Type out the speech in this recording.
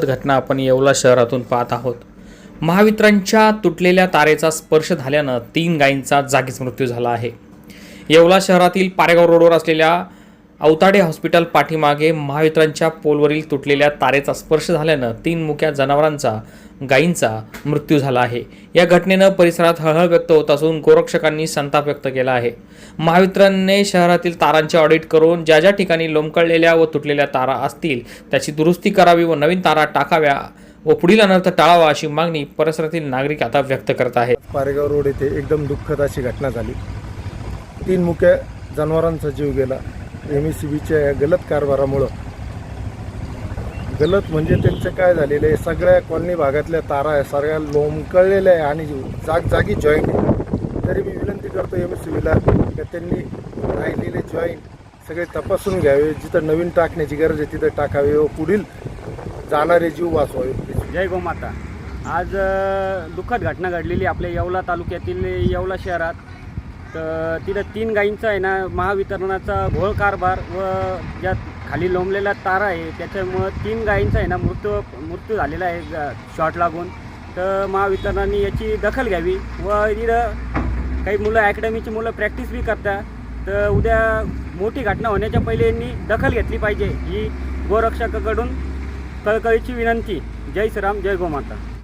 दुःखद घटना आपण येवला शहरातून पाहत आहोत. महावितरणच्या तुटलेल्या तारेचा स्पर्श झाल्यानं तीन गायींचा जागीच मृत्यू झाला आहे. येवला शहरातील पारेगाव रोडवर असलेल्या अवताडे हॉस्पिटल पाठीमागे महावितरणच्या पोलवरील तुटलेल्या तारेचा स्पर्श झाल्यानं तीन मुक्या जनावरांचा गायींचा मृत्यू झाला आहे. या घटनेनं परिसरात हळहळ व्यक्त होत असून गोरक्षकांनी संताप व्यक्त केला आहे. महावितरणने शहरातील तारांचे ऑडिट करून ज्या ज्या ठिकाणी लोंबकळलेल्या व तुटलेल्या तारा असतील त्याची दुरुस्ती करावी व नवीन तारा टाकाव्या व पुढील अनर्थ टाळावा अशी मागणी परिसरातील नागरिक आता व्यक्त करत आहेत. पारेगाव रोड येथे एकदम दुःखद अशी घटना झाली. तीन मुख्य जनावरांचा जीव गेला. एम ई सी बीच्या या गलत कारभारामुळं. गलत म्हणजे त्यांचं काय झालेलं आहे? सगळ्या कॉलनी भागातल्या तारा आहे सगळ्या लोंबकळलेल्या आहे आणि जागजागी जॉईंट तरी मी विनंती करतो एम एस सी बीला का त्यांनी राहिलेले जॉईंट सगळे तपासून घ्यावे. जिथं नवीन टाकण्याची गरज आहे तिथं टाकावे व पुढील जाणारे जीव वाचवावे. जय गोमाता. आज दुःखद घटना घडलेली आपल्या येवला तालुक्यातील येवला शहरात. तर तिथं तीन गायींचा आहे ना महावितरणाचा घोळ कारभार व ज्या खाली लोंबलेला तारा आहे त्याच्यामुळं तीन गायींचा आहे ना मृत्यू मृत्यू झालेला आहे शॉट शॉर्ट लागून. तर महावितरणाने याची दखल घ्यावी व इथं काही मुलं अकॅडमीची मुलं प्रॅक्टिस बी करतात तर उद्या मोठी घटना होण्याच्या पहिले यांनी दखल घेतली पाहिजे. ही गोरक्षकाकडून कळकळीची विनंती. जय श्रीराम जय गोमाता.